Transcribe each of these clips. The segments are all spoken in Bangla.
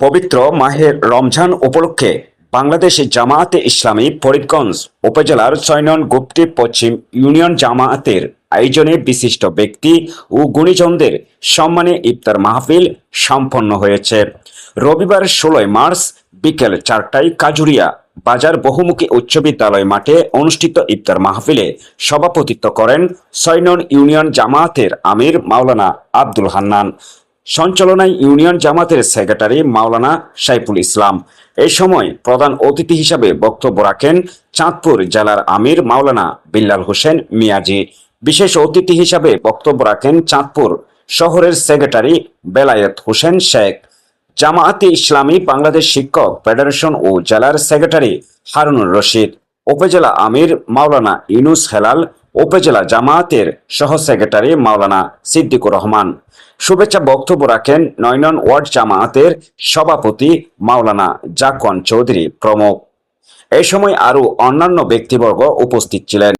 পবিত্র মাহের রমজান উপলক্ষে বাংলাদেশ জামায়াতে ইসলামী ফরিদগঞ্জ উপজেলার ছয় নং গুপ্তি পশ্চিম ইউনিয়ন জামায়াতের আয়োজনে বিশিষ্ট ব্যক্তি ও গুণীজনদের সম্মানে ইফতার মাহফিল সম্পন্ন হয়েছে। রবিবার ষোলোই মার্চ বিকেল চারটায় কাজুরিয়া বাজার বহুমুখী উচ্চ বিদ্যালয় মাঠে অনুষ্ঠিত ইফতার মাহফিলে সভাপতিত্ব করেন ছয় নং ইউনিয়ন জামায়াতের আমির মাওলানা আব্দুল হান্নান। সঞ্চালনায় ইউনিয়ন জামাতের সেক্রেটারি মাওলানা সাইফুল ইসলাম। এই সময় প্রধান অতিথি হিসাবে বক্তব্য রাখেন চাঁদপুর জেলার আমির মাওলানা বিল্লাল হোসেন মিয়াজি। বিশেষ অতিথি হিসাবে বক্তব্য রাখেন চাঁদপুর শহরের সেক্রেটারি বেলায়েত হোসেন শেখ। জামায়াতে ইসলামী বাংলাদেশ শিক্ষক ফেডারেশন ও জেলার সেক্রেটারি হারুনুর রশিদ। উপজেলা আমির মাওলানা ইউনুস হেলাল উপজেলা জামায়াতের সহ সেক্রেটারি মাওলানা সিদ্দিকুর রহমান। শুভেচ্ছা বক্তব্য রাখেন নয়নন ওয়ার্ড জামায়াতের সভাপতি মাওলানা জাকওয়ান চৌধুরী প্রমুখ। এই সময় আরও অন্যান্য ব্যক্তিবর্গ উপস্থিত ছিলেন।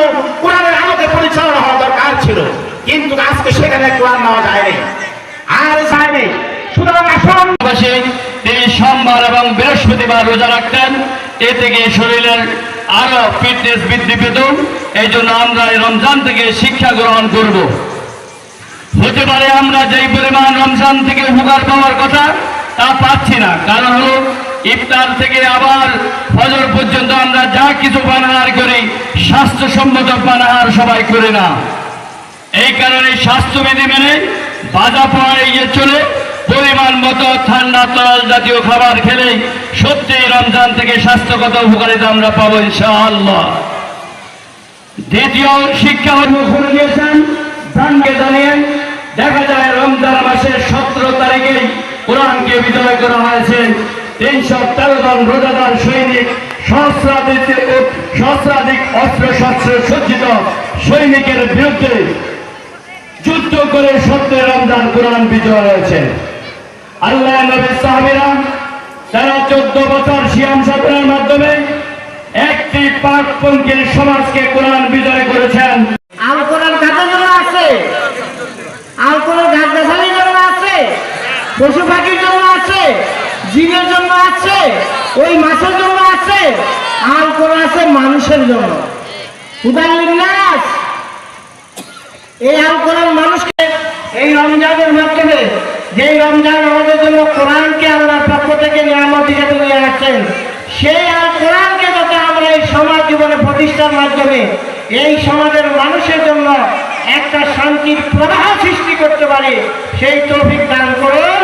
কোরআনের আমাদের পরিচালনা হওয়া দরকার ছিল কিন্তু আজকে সেখানে কোরআন নেওয়া যায়নি। আর যায়নি। সুতরাং আসুন। তিনি সোমবার এবং বৃহস্পতিবার রোজা রাখতেন এ থেকে শরীরের আরও ফিটনেস বৃদ্ধি পেত। এই জন্য আমরা এই রমজান থেকে শিক্ষা গ্রহণ করব। হতে পারে আমরা যেই পরিমাণ রমজান থেকে উপকার পাওয়ার কথা তা পাচ্ছি না। কারণ হলো, ইফতার থেকে আবার ফজর পর্যন্ত আমরা যা কিছু পানাহার করি, স্বাস্থ্যসম্মত পানাহার সবাই করে না। এই কারণে স্বাস্থ্যবিধি মেনে বাজা পাওয়া এগিয়ে চলে, পরিমাণ মতো ঠান্ডা তরল জাতীয় খাবার খেলে সত্যি রমজান থেকে স্বাস্থ্যগত উপকারিতা আমরা পাবো ইনশাআল্লাহ। দ্বিতীয় শিক্ষা করে দিয়েছেন। প্রাণকে জানিয়ে দেখা যায় রমজান মাসের সতেরো তারিখে কোরআনকে বিজয় করা হয়েছে। তিনশো তেরো জন রোজাদার সৈনিক, সহস্রাধিক সহস্রাধিক অস্ত্র শস্ত্র সজ্জিত সৈনিকের বিরুদ্ধে যুদ্ধ করে সত্যের রমজান কোরআন বিজয় হয়েছে। আল্লাহ নবী সাহাবিরা তারা চোদ্দ বছর সিয়াম সাধনার মাধ্যমে একটি সমাজকে কোরআন বিজয় করেছেন। পশু পাখির জন্য আছে জিনের জন্য আছে, ওই মাছের জন্য আছে, আল কোরআন আছে মানুষের জন্য। এই আল কোরআন মানুষকে এই রমজানের মাধ্যমে যে রমজান আমাদের জন্য কোরআনকে আল্লাহর পক্ষ থেকে নিয়ামত হিসেবে নিয়ে আসছেন, সেই আল কোরআনকে যাতে আমরা এই সমাজ জীবনে প্রতিষ্ঠার মাধ্যমে এই সমাজের মানুষের জন্য একটা শান্তির প্রবাহ সৃষ্টি করতে পারে, সেই তৌফিক দান করুন।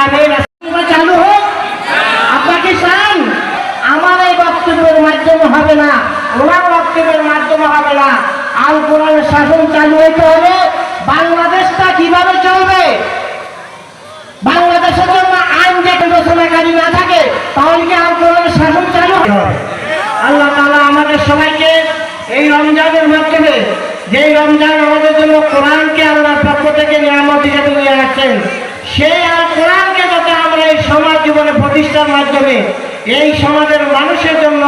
আমিন চালু হোক আপনাকে চান আমার এই বক্তব্যের মাধ্যমে হবে না, ওনার বক্তব্যের মাধ্যমে হবে না। আল কোরআনের শাসন চালু হইতে হবে বাংলাদেশটা কীভাবে চলবে? বাংলাদেশের জন্য আইন যে বিবেচনাকারী না থাকে, তাহলে কি আল কোরআনের শাসন চালু হবে আল্লাহ তাআলা আমাদের সবাইকে এই রমজানের মাধ্যমে যেই রমজান আমাদের জন্য কোরআনকে আল্লাহর পক্ষ থেকে নিয়ামত হিসেবে নিয়ে আসছেন সেই আল কোরআনকে যাতে আমরা এই সমাজ জীবনে প্রতিষ্ঠার মাধ্যমে এই সমাজের মানুষের জন্য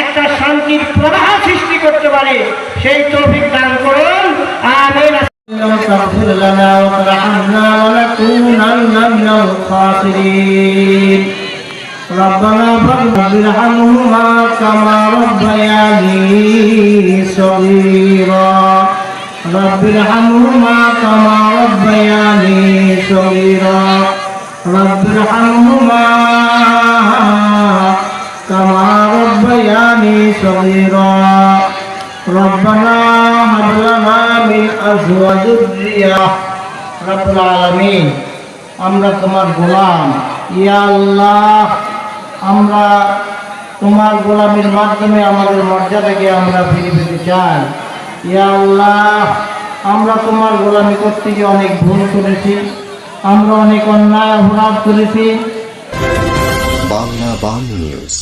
একটা শান্তির প্রবাহ সৃষ্টি করতে পারি সেই তৌফিক দান করুন আমিন واغفر لنا وارحمنا ونكونن من الخاسرين ربنا فاغفر ارحمهما كما ربياني صغيرا رب ارحمهما كما ربياني صغيرا رب ارحمهما كما ربياني صغيرا ربنا هب لنا من ازواج ذريه رب العالمين আমরা তোমার গোলাম ইয়া আল্লাহ আমরা তোমার গোলামের মাধ্যমে আমাদের মর্যাদাকে আমরা ফিরে পেতে চাই। ইয়া আল্লাহ, আমরা তোমার গোলামি করতে গিয়ে অনেক ভুল করেছি, আমরা অনেক অন্যায় অপরাধ করেছি। বাংলা বাংলা নিউজ,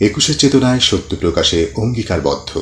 একুশে চেতনায় সত্য প্রকাশে অঙ্গীকারবদ্ধ।